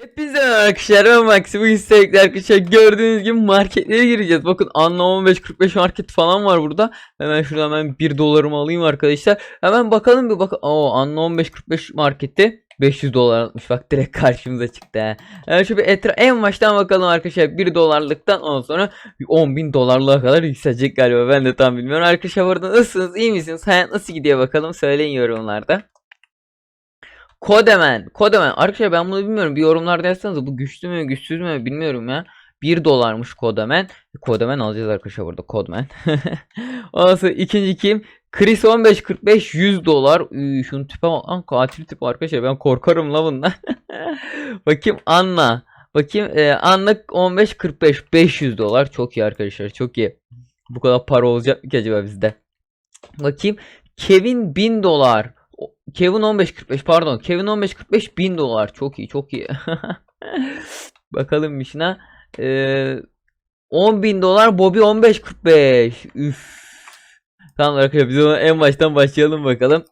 Hepinize arkadaşlar ben Maxi. Bugün sevgili arkadaşlar. Gördüğünüz gibi marketlere gireceğiz. Bakın Anla 15.45 market falan var burada. Hemen şuradan hemen 1 dolarımı alayım arkadaşlar. Hemen bakalım bir bakın Oo Anla 15.45 markette 500 dolar atmış. Bak direkt karşımıza çıktı he. Hemen şu bir etra en baştan bakalım arkadaşlar. 1 dolarlıktan ondan sonra 10 bin dolarlığa kadar yükselecek galiba. Ben de tam bilmiyorum. Arkadaşlar burada nasılsınız? İyi misiniz? Hayat nasıl gidiyor bakalım? Söyleyin yorumlarda Kodemen. Kodemen. Arkadaşlar ben bunu bilmiyorum. Bir yorumlarda yazsanız bu güçlü mü güçsüz mü bilmiyorum ya. 1 dolarmış Kodemen. Kodemen alacağız arkadaşlar burada. Kodemen. Ondan ikinci kim? Chris 1545 100 dolar. Üy, şunun tipe bak lan katil tip arkadaşlar ben korkarım la bundan. Bakayım Anna. Bakayım e, Anna 1545 500 dolar. Çok iyi arkadaşlar çok iyi. Bu kadar para olacak mı ki acaba bizde? Bakayım Kevin 1000 dolar. Kevin 15.45 pardon. Kevin 15.45 1000 dolar. Çok iyi çok iyi. Bakalım işine. Ee, 10 bin dolar Bobby 15.45. Üf. Tamam arkadaşlar biz ona en baştan başlayalım bakalım.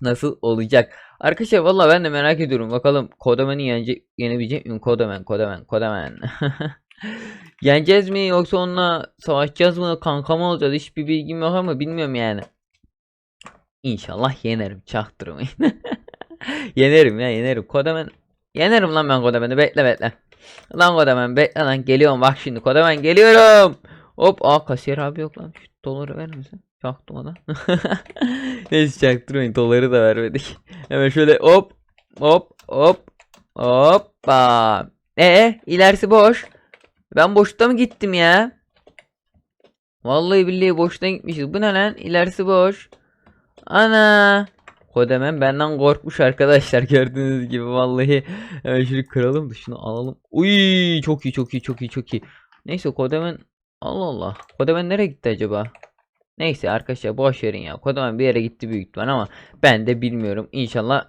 Nasıl olacak. Arkadaşlar valla ben de merak ediyorum. Bakalım Kodemen'i yenecek, yenebilecek miyim? Kodemen, Kodemen, Kodemen. Yeneceğiz mi yoksa onunla savaşacağız mı? Kanka mı olacağız? Hiçbir bilgim yok ama bilmiyorum yani. İnşallah yenerim. Çaktırmayın. yenerim ya yenerim. Kodemen. Yenerim lan ben Kodemen'i. Bekle bekle. Lan Kodemen bekle lan. Geliyorum bak şimdi. Kodemen geliyorum. Hop. Aa kasiyer abi yok lan. Şu doları verir misin? Çaktım ona. Neyse çaktırmayın. Doları da vermedik. Hemen şöyle hop. Hop. Hop. Hoppa. Ee ilerisi boş. Ben boşta mı gittim ya? Vallahi billahi boşta gitmişiz. Bu ne lan? İlerisi boş. Ana. Kodemen benden korkmuş arkadaşlar gördüğünüz gibi vallahi. Hemen şunu kıralım da şunu alalım. Uy çok iyi çok iyi çok iyi çok iyi. Neyse Kodemen Allah Allah. Kodemen nereye gitti acaba? Neyse arkadaşlar boş verin ya. Kodemen bir yere gitti büyük ihtimal ama ben de bilmiyorum. İnşallah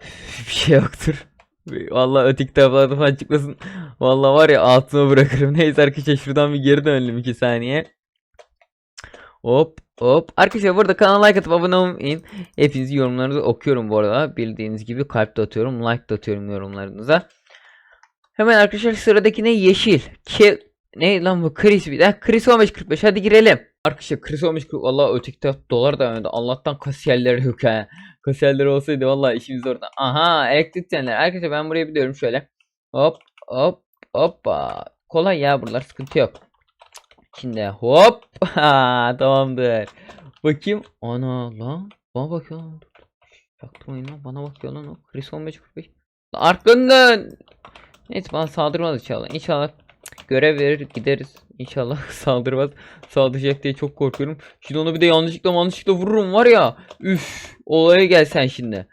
bir şey yoktur. Vallahi öteki taraflarda falan çıkmasın. Vallahi var ya altıma bırakırım. Neyse arkadaşlar şuradan bir geri dönelim 2 saniye. Hop hop. Arkadaşlar burada kanala like atıp abone olmayın. Hepinizin yorumlarınızı okuyorum bu arada. Bildiğiniz gibi kalp de atıyorum. Like de atıyorum yorumlarınıza. Hemen arkadaşlar sıradaki ne? Yeşil. Ke ne lan bu? Chris bir daha. Chris 1545 hadi girelim. Arkadaşlar Chris 1545 valla öteki taraf dolar da önde. Allah'tan kasiyerler yok ha. Kasiyerler olsaydı valla işimiz orada. Aha elektrikçiler. Arkadaşlar ben buraya biliyorum şöyle. Hop hop hoppa. Kolay ya buralar sıkıntı yok. Şimdi hop. Tamamdır. Bakayım. Ana lan. Bana bakıyor lan. Çaktırmayın lan. Bana bakıyor lan o. Chris 1545. Lan Arkandan. Neyse bana saldırmaz inşallah. İnşallah görev verir gideriz. İnşallah saldırmaz. Saldıracak diye çok korkuyorum. Şimdi onu bir de yanlışlıkla yanlışlıkla vururum var ya. Üf. Olaya gel sen şimdi.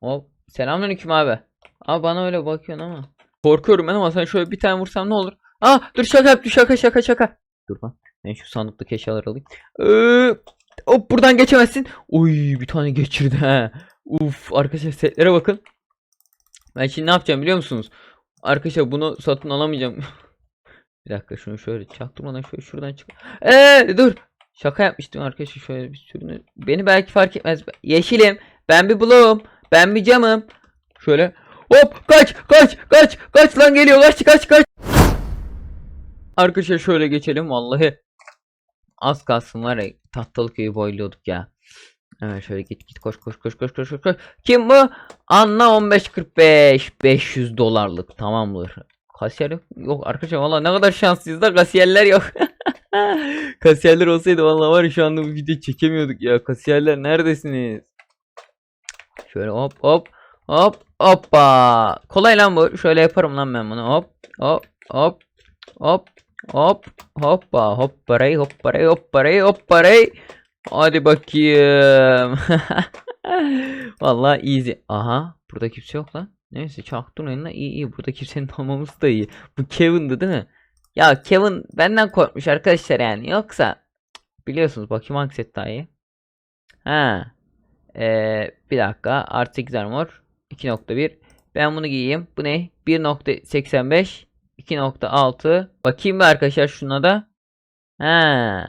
Hop. Selamünaleyküm abi. Abi bana öyle bakıyorsun ama. Korkuyorum ben ama sen şöyle bir tane vursam ne olur? Ah dur şaka yaptı şaka şaka şaka. Dur lan. Ben şu sandıktaki eşyaları alayım. Ee, hop buradan geçemezsin. Oy bir tane geçirdi ha. Uf arkadaşlar setlere bakın. Ben şimdi ne yapacağım biliyor musunuz? Arkadaşlar bunu satın alamayacağım. bir dakika şunu şöyle çaktırmadan şöyle şuradan çık. Eee dur. Şaka yapmıştım arkadaşlar şöyle bir sürünü. Beni belki fark etmez. Yeşilim. Ben bir bloğum. Ben bir camım. Şöyle. Hop kaç kaç kaç kaç lan geliyor kaç kaç kaç. Arkadaşlar şöyle geçelim vallahi. Az kalsın var ya tahtalı köyü boyluyorduk ya. Hemen şöyle git git koş koş koş koş koş koş. Kim bu? Anla 1545 500 dolarlık tamamdır. Kasiyer yok. Yok arkadaşlar valla ne kadar şanslıyız da kasiyerler yok. kasiyerler olsaydı valla var şu anda bu video çekemiyorduk ya. Kasiyerler neredesiniz? Şöyle hop hop hop hoppa. Kolay lan bu. Şöyle yaparım lan ben bunu. Hop hop hop hop hop hoppa hopparey hopparey hopparey hopparey. Hadi bakayım. Vallahi easy. Aha burada kimse yok lan. Neyse çaktırmayın lan. İyi iyi burada kimsenin olmaması da iyi. Bu Kevin'di değil mi? Ya Kevin benden korkmuş arkadaşlar yani. Yoksa biliyorsunuz bakayım hangi set daha iyi. Ha. Ee, bir dakika. Artı 8 armor. 2.1. Ben bunu giyeyim. Bu ne? 1.85. 2.6. Bakayım bir arkadaşlar şuna da. Ha.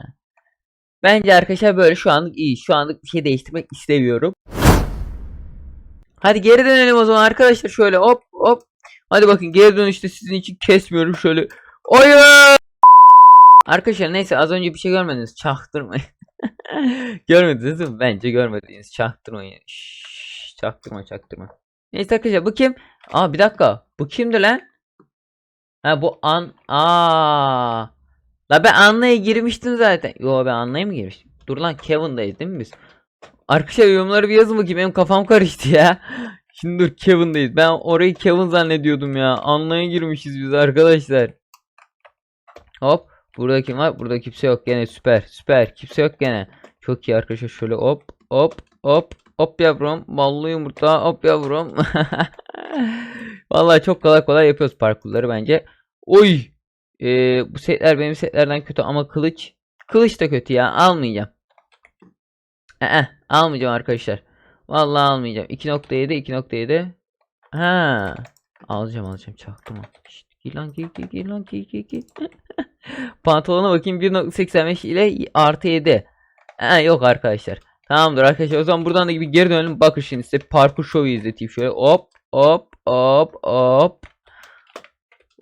Bence arkadaşlar böyle şu anlık iyi. Şu anlık bir şey değiştirmek istemiyorum. Hadi geri dönelim o zaman arkadaşlar şöyle hop hop. Hadi bakın geri dönüşte sizin için kesmiyorum şöyle. Hayır. Arkadaşlar neyse az önce bir şey görmediniz. Çaktırmayın. Görmediniz mi? Bence görmediniz. Çaktırmayın. Şşş, çaktırma çaktırma. Neyse arkadaşlar bu kim? Aa bir dakika. Bu kimdi lan? Ha bu an aa. La ben Anla'ya girmiştim zaten. Yo ben Anla'ya mı girmiştim? Dur lan Kevin'dayız değil mi biz? Arkadaşlar yorumları bir yazın bakayım benim kafam karıştı ya. Şimdi dur Kevin'dayız. Ben orayı Kevin zannediyordum ya. Anla'ya girmişiz biz arkadaşlar. Hop. Burada kim var? Burada kimse yok. Gene süper. Süper. Kimse yok gene. Çok iyi arkadaşlar. Şöyle hop hop hop hop yavrum. Ballı yumurta hop yavrum. Vallahi çok kolay kolay yapıyoruz parkurları bence. Oy. Ee, bu setler benim setlerden kötü ama kılıç. Kılıç da kötü ya. Almayacağım. Ee, almayacağım arkadaşlar. Vallahi almayacağım. 2.7 2.7. Ha. Alacağım alacağım. Çaktım. Şşt, giy lan giy giy giy lan giy giy giy. Pantolona bakayım 1.85 ile artı 7. Ha, yok arkadaşlar. Tamamdır arkadaşlar. O zaman buradan da gibi geri dönelim. Bakın şimdi size parkur şovu izleteyim şöyle. Hop hop hop hop.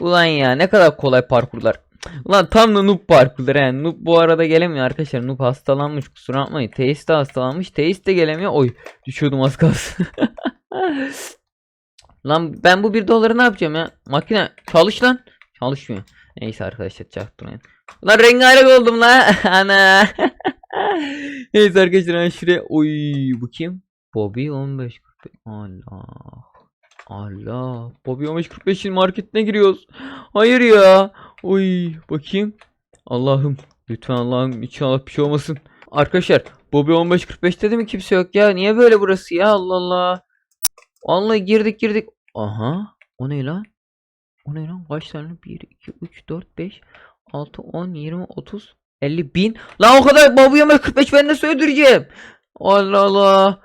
Ulan ya ne kadar kolay parkurlar. Ulan tam da noob parkurları yani. Noob bu arada gelemiyor arkadaşlar. Noob hastalanmış kusura bakmayın. Teist de hastalanmış. Teist de gelemiyor. Oy düşüyordum az kalsın. lan ben bu bir doları ne yapacağım ya? Makine çalış lan. Çalışmıyor. Neyse arkadaşlar çaktırmayın. Lan rengarenk oldum la. Ana. Neyse arkadaşlar şuraya. Oy bu kim? Bobby 15 Allah. Allah. Bobby 15.45'in marketine giriyoruz. Hayır ya. Oy bakayım. Allah'ım. Lütfen Allah'ım inşallah bir şey olmasın. Arkadaşlar Bobby 15.45'te de mi kimse yok ya? Niye böyle burası ya? Allah Allah. Vallahi girdik girdik. Aha. O ne lan? O ne lan? Kaç tane? 1, 2, 3, 4, 5, 6, 10, 20, 30, 50 bin. Lan o kadar Bobby 15.45 ben nasıl öldüreceğim? Allah Allah.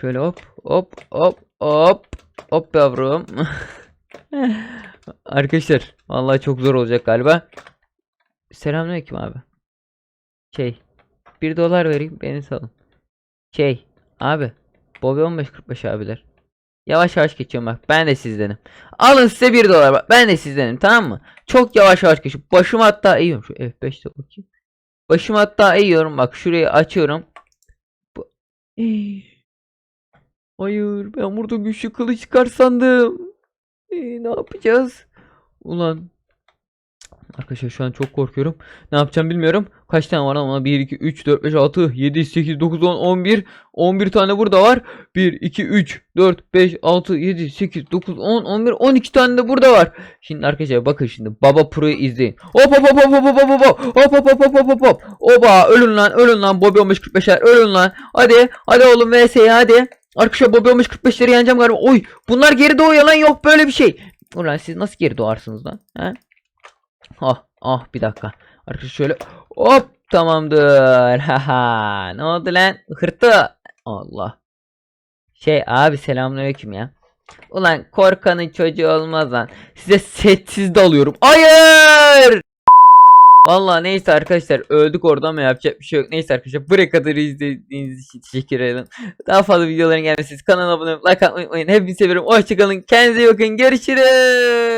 Şöyle hop hop hop hop. Hop yavrum. Arkadaşlar vallahi çok zor olacak galiba. Selamünaleyküm abi. Şey 1 dolar vereyim beni salın. Şey abi Bobby 15.45 abiler. Yavaş yavaş geçiyorum bak ben de sizdenim. Alın size 1 dolar bak ben de sizdenim tamam mı? Çok yavaş yavaş geçiyorum. Başımı hatta eğiyorum şu F5'te bakayım. Başımı hatta eğiyorum bak şurayı açıyorum. Bu... Hayır ben burada güçlü kılıç çıkar sandım. Ee, ne yapacağız? Ulan. Arkadaşlar şu an çok korkuyorum. Ne yapacağım bilmiyorum. Kaç tane var ama 1, 2, 3, 4, 5, 6, 7, 8, 9, 10, 11. 11 tane burada var. 1, 2, 3, 4, 5, 6, 7, 8, 9, 10, 11, 12 tane de burada var. Şimdi arkadaşlar bakın şimdi Baba Pro'yu izleyin. Hop hop hop hop hop hop hop hop hop hop hop hop hop hop. Oba ölün lan ölün lan Bobby 1545'ler ölün lan. Hadi hadi oğlum vs'ye hadi. Arkadaşlar Bobby 1545'leri yeneceğim galiba. Oy bunlar geri doğuyor lan yok böyle bir şey. Ulan siz nasıl geri doğarsınız lan? He? Ah ah bir dakika. Arkadaşlar şöyle hop tamamdır. Haha ne oldu lan? Hırtı. Allah. Şey abi selamünaleyküm ya. Ulan korkanın çocuğu olmaz lan. Size setsiz dalıyorum. Hayır! Vallahi neyse arkadaşlar öldük orada ama yapacak bir şey yok. Neyse arkadaşlar buraya kadar izlediğiniz için teşekkür ederim. Daha fazla videoların gelmesi kanala abone olmayı, like atmayı unutmayın. Hepinizi seviyorum. Hoşçakalın. Kendinize iyi bakın. Görüşürüz.